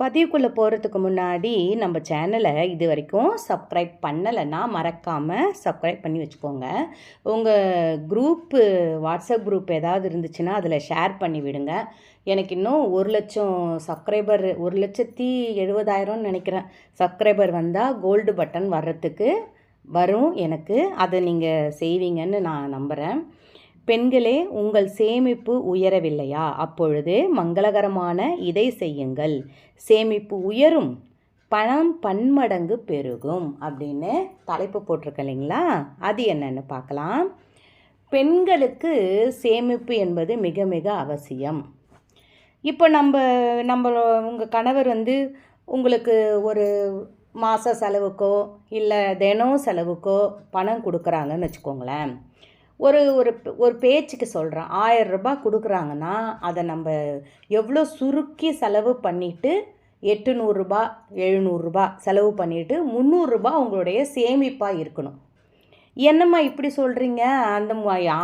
பதிவுக்குள்ளே போகிறதுக்கு முன்னாடி நம்ம சேனலை இது வரைக்கும் சப்ஸ்கிரைப் பண்ணலைன்னா மறக்காமல் சப்ஸ்கிரைப் பண்ணி வச்சுக்கோங்க. உங்கள் குரூப்பு வாட்ஸ்அப் குரூப் ஏதாவது இருந்துச்சுன்னா அதில் ஷேர் பண்ணி விடுங்க. எனக்கு இன்னும் ஒரு லட்சம் சப்ஸ்கிரைபர் ஒரு லட்சத்தி எழுபதாயிரம்னு நினைக்கிறேன் சப்ஸ்கிரைபர் வந்தால் கோல்டு பட்டன் வர்றதுக்கு வரும் எனக்கு. அதை நீங்கள் செய்வீங்கன்னு நான் நம்புகிறேன் பெண்களே உங்கள் சேமிப்பு உயரவில்லையா? அப்பொழுது மங்களகரமான இதை செய்யுங்கள். சேமிப்பு உயரும் பணம் பன்மடங்கு பெருகும் அப்படின்னு தலைப்பு போட்டிருக்க இல்லைங்களா? அது என்னன்னு பார்க்கலாம். பெண்களுக்கு சேமிப்பு என்பது மிக மிக அவசியம். இப்போ நம்ம நம்ம உங்கள் கணவர் வந்து உங்களுக்கு ஒரு மாத செலவுக்கோ இல்லை தினம் செலவுக்கோ பணம் கொடுக்குறாங்கன்னு வச்சுக்கோங்களேன். ஒரு ஒரு ஒரு பேச்சுக்கு சொல்கிறேன் ஆயிரம் ரூபாய் கொடுக்குறாங்கன்னா அதை நம்ம எவ்வளோ சுருக்கி செலவு பண்ணிவிட்டு எட்டுநூறுரூபா எழுநூறுரூபா செலவு பண்ணிவிட்டு முந்நூறுரூபா உங்களுடைய சேமிப்பாக இருக்கணும். என்னம்மா இப்படி சொல்கிறீங்க அந்த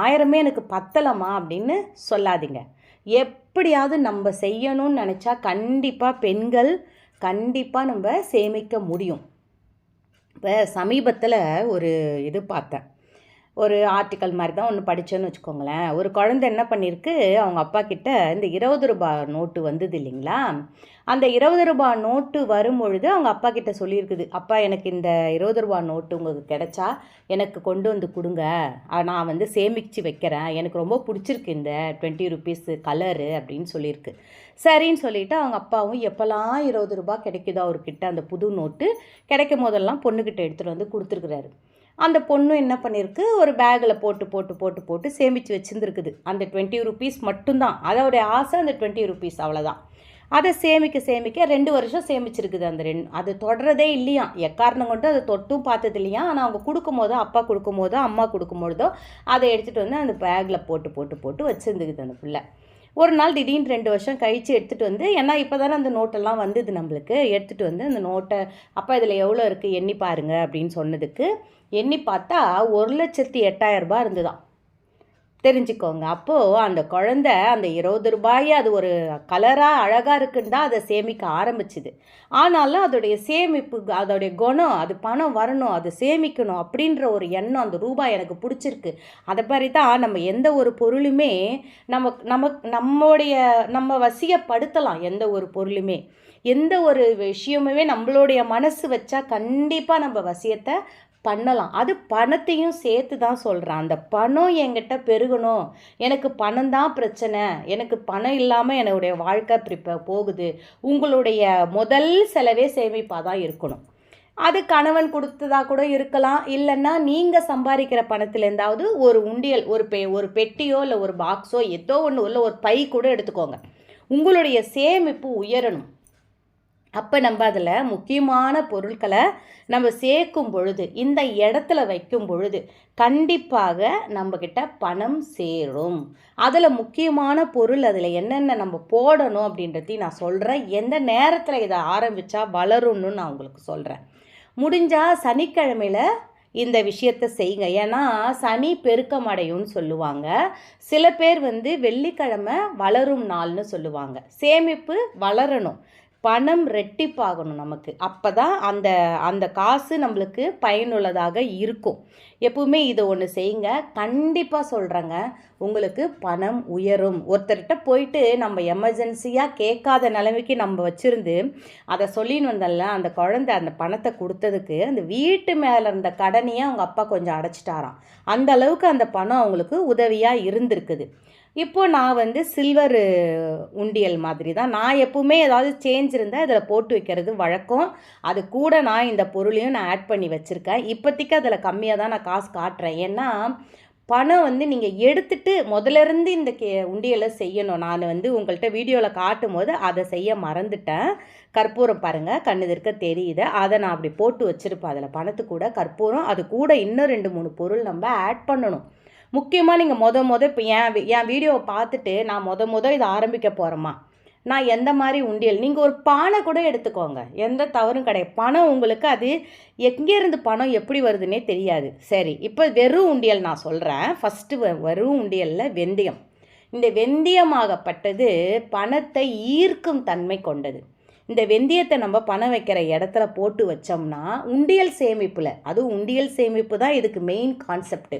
ஆயிரமே எனக்கு பத்தலம்மா அப்படின்னு சொல்லாதீங்க. எப்படியாவது நம்ம செய்யணும்னு நினச்சா கண்டிப்பாக பெண்கள் கண்டிப்பாக நம்ம சேமிக்க முடியும். இப்போ சமீபத்தில் ஒரு இது பார்த்தேன். ஒரு ஆர்டிக்கல் மாதிரி தான் ஒன்று படித்தோன்னு வச்சுக்கோங்களேன். ஒரு குழந்தை என்ன பண்ணியிருக்கு? அவங்க அப்பா கிட்ட இந்த இருபது ரூபாய் நோட்டு வந்தது இல்லைங்களா? அந்த இருபது ரூபாய் நோட்டு வரும்பொழுது அவங்க அப்பா கிட்ட சொல்லியிருக்குது அப்பா எனக்கு இந்த இருபது ரூபாய் நோட்டு உங்களுக்கு கிடைச்சா எனக்கு கொண்டு வந்து கொடுங்க. நான் வந்து சேமித்து வைக்கிறேன். எனக்கு ரொம்ப பிடிச்சிருக்கு இந்த டுவெண்ட்டி ருபீஸ் கலரு அப்படின்னு சொல்லியிருக்கு. சரின்னு சொல்லிவிட்டு அவங்க அப்பாவும் எப்போல்லாம் இருபது ரூபாய் கிடைக்குதோ அவர்கிட்ட அந்த புது நோட்டு கிடைக்கும் போதெல்லாம் பொண்ணுக்கிட்ட எடுத்துகிட்டு வந்து கொடுத்துருக்குறாரு. அந்த பொண்ணும் என்ன பண்ணியிருக்கு ஒரு பேக்கில் போட்டு போட்டு போட்டு போட்டு சேமித்து வச்சுருந்துருக்குது. அந்த டுவெண்ட்டி ருபீஸ் மட்டும்தான். அதோடைய ஆசை அந்த டுவெண்ட்டி ருபீஸ் அவ்வளோதான் அதை சேமிக்க சேமிக்க ரெண்டு வருஷம் சேமிச்சிருக்குது அந்த ரெண்டு அது தொடரதே இல்லையா? எக்காரணம் கொண்டு அதை தொட்டும் பார்த்தது இல்லையா? ஆனால் அவங்க கொடுக்கும் போதோ அப்பா கொடுக்கும் போதோ அம்மா கொடுக்கும் பொழுதோ அதை எடுத்துகிட்டு வந்து அந்த பேக்கில் போட்டு போட்டு போட்டு வச்சுருந்துக்குது அந்த பிள்ளை. ஒரு நாள் திடீர்னு ரெண்டு வருஷம் கழித்து எடுத்துகிட்டு வந்து ஏன்னா இப்போ தானே அந்த நோட்டெல்லாம் வந்தது நம்மளுக்கு. எடுத்துகிட்டு வந்து அந்த நோட்டை அப்பா இதில் எவ்வளோ இருக்குது எண்ணி பாருங்க. அப்படின்னு சொன்னதுக்கு எண்ணி பார்த்தா ஒரு லட்சத்தி எட்டாயிரரூபா இருந்துதான் தெரிஞ்சுக்கோங்க. அப்போது அந்த குழந்த அந்த இருபது ரூபாயை அது ஒரு கலராக அழகாக இருக்குன்னு தான் அதை சேமிக்க ஆரம்பிச்சுது. ஆனாலும் அதோடைய சேமிப்பு அதோடைய குணம் அது பணம் வரணும் அது சேமிக்கணும் அப்படின்ற ஒரு எண்ணம் அந்த ரூபாய் எனக்கு பிடிச்சிருக்கு. அதை மாதிரி தான் நம்ம எந்த ஒரு பொருளுமே நம்ம நமக்கு நம்மளுடைய நம்ம வசியப்படுத்தலாம் எந்த ஒரு பொருளுமே. எந்த ஒரு விஷயமுமே நம்மளுடைய மனசு வச்சா கண்டிப்பாக நம்ம வசியத்தை பண்ணலாம். அது பணத்தையும் சேர்த்து தான் சொல்கிறேன் அந்த பணம் என்கிட்ட பெருகணும். எனக்கு பணம் தான் பிரச்சனை. எனக்கு பணம் இல்லாமல் என்னுடைய வாழ்க்கை இப்படி போகுது. உங்களுடைய முதல் செலவே சேமிப்பாக தான் இருக்கணும். அது கணவன் கொடுத்ததா கூட இருக்கலாம். இல்லைன்னா நீங்கள் சம்பாதிக்கிற பணத்துலேருந்தாவது ஒரு உண்டியல் ஒரு பெ ஒரு பெட்டியோ இல்லை ஒரு பாக்ஸோ ஏதோ ஒன்று இல்லை ஒரு பை கூட எடுத்துக்கோங்க. உங்களுடைய சேமிப்பு உயரணும். அப்போ நம்ம அதில் முக்கியமான பொருட்களை நம்ம சேர்க்கும் பொழுது இந்த இடத்துல வைக்கும் பொழுது கண்டிப்பாக நம்மக்கிட்ட பணம் சேரும். அதில் முக்கியமான பொருள் அதில் என்னென்ன நம்ம போடணும் அப்படின்றதையும் நான் சொல்கிறேன் எந்த நேரத்தில் இதை ஆரம்பித்தா வளரும்னு நான் உங்களுக்கு சொல்கிறேன் முடிஞ்சால் சனிக்கிழமையில் இந்த விஷயத்தை செய்யுங்க. ஏன்னா சனி பெருக்கம் அடையும்னு சொல்லுவாங்க. சில பேர் வந்து வெள்ளிக்கிழமை வளரும் நாள்னு சொல்லுவாங்க. சேமிப்பு வளரணும். பணம் ரெட்டிப்பாகணும் நமக்கு. அப்போ தான் அந்த அந்த காசு நம்மளுக்கு பயனுள்ளதாக இருக்கும். எப்பவுமே இதை ஒன்று செய்யுங்க. கண்டிப்பாக சொல்கிறேங்க உங்களுக்கு பணம் உயரும். ஒருத்தர்கிட்ட போயிட்டு நம்ம எமர்ஜென்சியாக கேட்காத நிலைமைக்கு நம்ம வச்சுருந்து அதை சொல்லின்னு வந்தல அந்த குழந்தை அந்த பணத்தை கொடுத்ததுக்கு அந்த வீட்டு மேலே இருந்த கடனையே அவங்க அப்பா கொஞ்சம் அடைச்சிட்டாராம். அந்த அளவுக்கு அந்த பணம் அவங்களுக்கு உதவியாக இருந்திருக்குது. இப்போது நான் வந்து சில்வர் உண்டியல் மாதிரி தான். நான் எப்பவுமே ஏதாவது சேஞ்ச் இருந்தால் அதில் போட்டு வைக்கிறது வழக்கம். அது கூட நான் இந்த பொருளையும் நான் ஆட் பண்ணி வச்சுருக்கேன். இப்போதைக்கு அதில் கம்மியாக தான் நான் காசு காட்டுறேன். ஏன்னா பணம் வந்து நீங்கள் எடுத்துட்டு முதலேருந்து இந்த கே உண்டியலை செய்யணும். நான் வந்து உங்கள்கிட்ட வீடியோவில் காட்டும் போது அதை செய்ய மறந்துட்டேன். கற்பூரம் பாருங்கள் கண்ணுதிர்க்க தெரியுது. அதை நான் அப்படி போட்டு வச்சுருப்பேன். அதில் பணத்து கூட கற்பூரம் அது கூட இன்னும் ரெண்டு மூணு பொருள் நம்ம ஆட் பண்ணணும். முக்கியமாக நீங்கள் மொத மொதல் இப்போ என் என் வீடியோவை பார்த்துட்டு நான் மொத மொதல் இதை ஆரம்பிக்க போகிறேம்மா நான் எந்த மாதிரி உண்டியல்? நீங்கள் ஒரு பானை கூட எடுத்துக்கோங்க. எந்த தவறும் கிடையாது. பணம் உங்களுக்கு அது எங்கேருந்து பணம் எப்படி வருதுன்னே தெரியாது. சரி இப்போ வெறும் உண்டியல் நான் சொல்கிறேன் ஃபஸ்ட்டு வெறும் உண்டியலில் வெந்தயம். இந்த வெந்தயமாகப்பட்டது பணத்தை ஈர்க்கும் தன்மை கொண்டது. இந்த வெந்தயத்தை நம்ம பணம் வைக்கிற இடத்துல போட்டு வச்சோம்னா உண்டியல் சேமிப்பில் அதுவும் உண்டியல் சேமிப்பு தான் இதுக்கு மெயின் கான்செப்ட்டு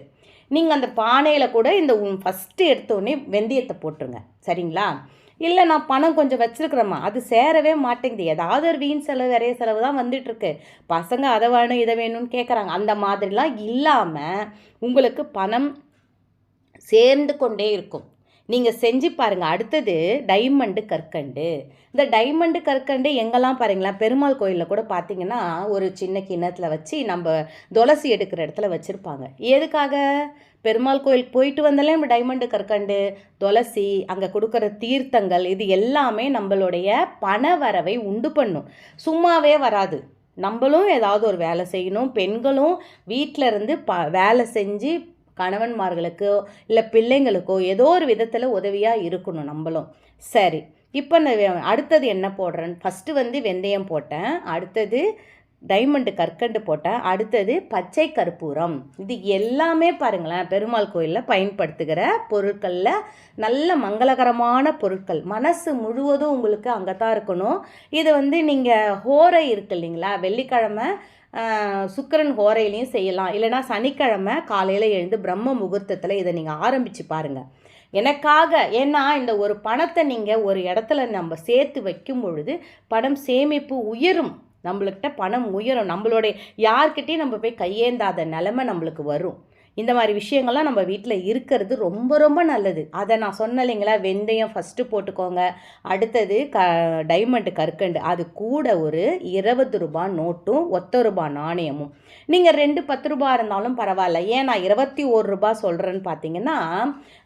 நீங்கள் அந்த பானையில் கூட இந்த ஃபஸ்ட்டு எடுத்தோடனே வெந்தயத்தை போட்டுருங்க. சரிங்களா? இல்லை நான் பணம் கொஞ்சம் வச்சுருக்குறேம்மா. அது சேரவே மாட்டேங்குது. ஏதாவது ஒரு வீண் செலவு நிறைய செலவு தான் வந்துட்டுருக்கு. பசங்க அதை வேணும் இதை வேணும்னு கேட்குறாங்க அந்த மாதிரிலாம் இல்லாமல் உங்களுக்கு பணம் சேர்ந்து கொண்டே இருக்கும். நீங்கள் செஞ்சு பாருங்கள் அடுத்தது டைமண்டு கற்கண்டு. இந்த டைமண்டு கற்கண்டு எங்கெல்லாம் பாருங்களேன் பெருமாள் கோயிலில் கூட பார்த்தீங்கன்னா ஒரு சின்ன கிண்ணத்தில் வச்சு நம்ம துளசி எடுக்கிற இடத்துல வச்சுருப்பாங்க. எதுக்காக? பெருமாள் கோயிலுக்கு போயிட்டு வந்தாலே நம்ம டைமண்டு கற்கண்டு துளசி அங்கே கொடுக்குற தீர்த்தங்கள் இது எல்லாமே நம்மளுடைய பண வரவை உண்டு பண்ணும். சும்மாவே வராது. நம்மளும் ஏதாவது ஒரு வேலை செய்யணும். பெண்களும் வீட்டில் இருந்து ப வேலை செஞ்சு கணவன்மார்களுக்கோ இல்லை பிள்ளைங்களுக்கோ ஏதோ ஒரு விதத்தில் உதவியாக இருக்கணும் நம்மளும். சரி இப்போ நான் அடுத்தது என்ன போடுறேன்? ஃபஸ்ட்டு வந்து வெந்தயம் போட்டேன். அடுத்தது டைமண்டு கற்கண்டு போட்டேன். அடுத்தது பச்சை கற்பூரம். இது எல்லாமே பாருங்களேன் பெருமாள் கோயிலில் பயன்படுத்துகிற பொருட்களில் நல்ல மங்களகரமான பொருட்கள். மனசு முழுவதும் உங்களுக்கு அங்கே தான் இருக்கணும். இது வந்து நீங்கள் ஹோரை இருக்கு இல்லைங்களா? வெள்ளிக்கிழமை சுக்கரன் ஹோரையிலையும் செய்யலாம். இல்லைனா சனிக்கிழமை காலையில் எழுந்து பிரம்ம முகூர்த்தத்தில் இதை நீங்கள் ஆரம்பித்து பாருங்கள் எனக்காக ஏன்னா இந்த ஒரு பணத்தை நீங்கள் ஒரு இடத்துல நம்ம சேர்த்து வைக்கும் பொழுது பணம் சேமிப்பு உயரும். நம்மளுக்கிட்ட பணம் உயரும். நம்மளுடைய யார்கிட்டையும் நம்ம போய் கையேந்தாத நிலமை நம்மளுக்கு வரும். இந்த மாதிரி விஷயங்கள்லாம் நம்ம வீட்டில் இருக்கிறது ரொம்ப ரொம்ப நல்லது. அதை நான் சொன்ன இல்லைங்களா? வெந்தயம் ஃபஸ்ட்டு போட்டுக்கோங்க. அடுத்தது க டைமண்டு கற்கண்டு. அது கூட ஒரு இருபது ரூபா நோட்டும் ஒத்த ரூபா நாணயமும். நீங்கள் ரெண்டு பத்து ரூபா இருந்தாலும் பரவாயில்ல. ஏன் நான் இருபத்தி ஒரு ரூபா சொல்கிறேன்னு பார்த்தீங்கன்னா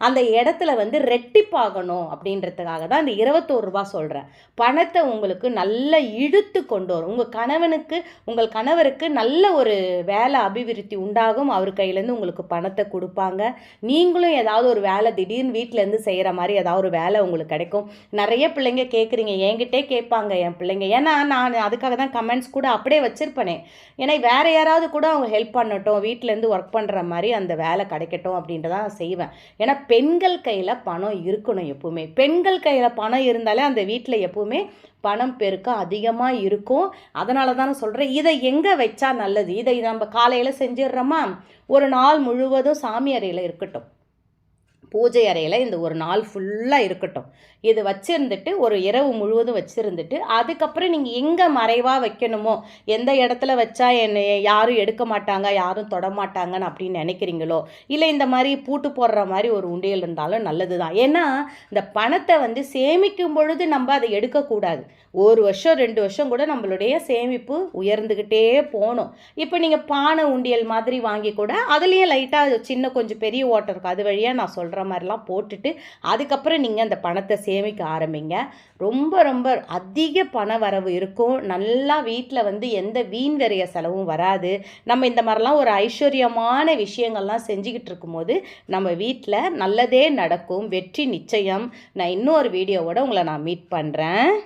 அந்த இடத்துல வந்து ரெட்டிப்பாகணும் அப்படின்றதுக்காக தான் இந்த இருபத்தோரு ரூபா சொல்கிறேன் பணத்தை உங்களுக்கு நல்ல இழுத்து கொண்டு வரும். உங்கள் கணவனுக்கு உங்கள் கணவருக்கு நல்ல ஒரு வேலை அபிவிருத்தி உண்டாகும். அவர் கையிலேருந்து உங்களுக்கு உங்களுக்கு பணத்தை கொடுப்பாங்க. நீங்களும் ஏதாவது ஒரு வேலை திடீர்னு வீட்டிலேருந்து செய்கிற மாதிரி ஏதாவது ஒரு வேலை உங்களுக்கு கிடைக்கும். நிறைய பிள்ளைங்க கேட்குறீங்க என்கிட்டே கேட்பாங்க என் பிள்ளைங்க. ஏன்னா நான் அதுக்காக தான் கமெண்ட்ஸ் கூட அப்படியே வச்சுருப்பேனே. ஏன்னா வேறு யாராவது கூட அவங்க ஹெல்ப் பண்ணட்டும். வீட்டிலேருந்து ஒர்க் பண்ணுற மாதிரி அந்த வேலை கிடைக்கட்டும் அப்படின்ட்டு நான் செய்வேன். ஏன்னா பெண்கள் கையில் பணம் இருக்கணும் எப்போவுமே. பெண்கள் கையில் பணம் இருந்தாலே அந்த வீட்டில் எப்போவுமே பணம் பெருக்கம் அதிகமாக இருக்கும். அதனால தானே சொல்கிறேன் இதை எங்கே வச்சா நல்லது? இதை நம்ம காலையில் செஞ்சிடுறோமா? ஒரு நாள் முழுவதும் சாமி அறையில் இருக்கட்டும். பூஜை அறையில் இந்த ஒரு நாள் ஃபுல்லாக இருக்கட்டும். இது வச்சுருந்துட்டு ஒரு இரவு முழுவதும் வச்சுருந்துட்டு அதுக்கப்புறம் நீங்கள் எங்கே மறைவாக வைக்கணுமோ எந்த இடத்துல வச்சா என்னை யாரும் எடுக்க மாட்டாங்க யாரும் தொட மாட்டாங்கன்னு அப்படின்னு நினைக்கிறீங்களோ இல்லை இந்த மாதிரி பூட்டு போடுற மாதிரி ஒரு உண்டியல் இருந்தாலும் நல்லது தான் ஏன்னா இந்த பணத்தை வந்து சேமிக்கும் பொழுது நம்ம அதை எடுக்கக்கூடாது ஒரு வருஷம் ரெண்டு வருஷம் கூட நம்மளுடைய சேமிப்பு உயர்ந்துக்கிட்டே போகணும். இப்போ நீங்கள் பானை உண்டியல் மாதிரி வாங்கி கூட அதுலேயும் லைட்டாக சின்ன கொஞ்சம் பெரிய ஓட்டம் இருக்கும். அது வழியாக நான் சொல்கிறேன் சொல்கிற மாதிரிலாம் போட்டுட்டு அதுக்கப்புறம் நீங்கள் அந்த பணத்தை சேமிக்க ஆரம்பிங்க. ரொம்ப ரொம்ப அதிக பண வரவு இருக்கும். நல்லா வீட்டில் வந்து எந்த வீண் வரைய செலவும் வராது. நம்ம இந்த மாதிரிலாம் ஒரு ஐஸ்வர்யமான விஷயங்கள்லாம் செஞ்சுக்கிட்டு இருக்கும்போது நம்ம வீட்டில் நல்லதே நடக்கும். வெற்றி நிச்சயம். நான் இன்னொரு வீடியோவோட உங்களை நான் மீட் பண்ணுறேன்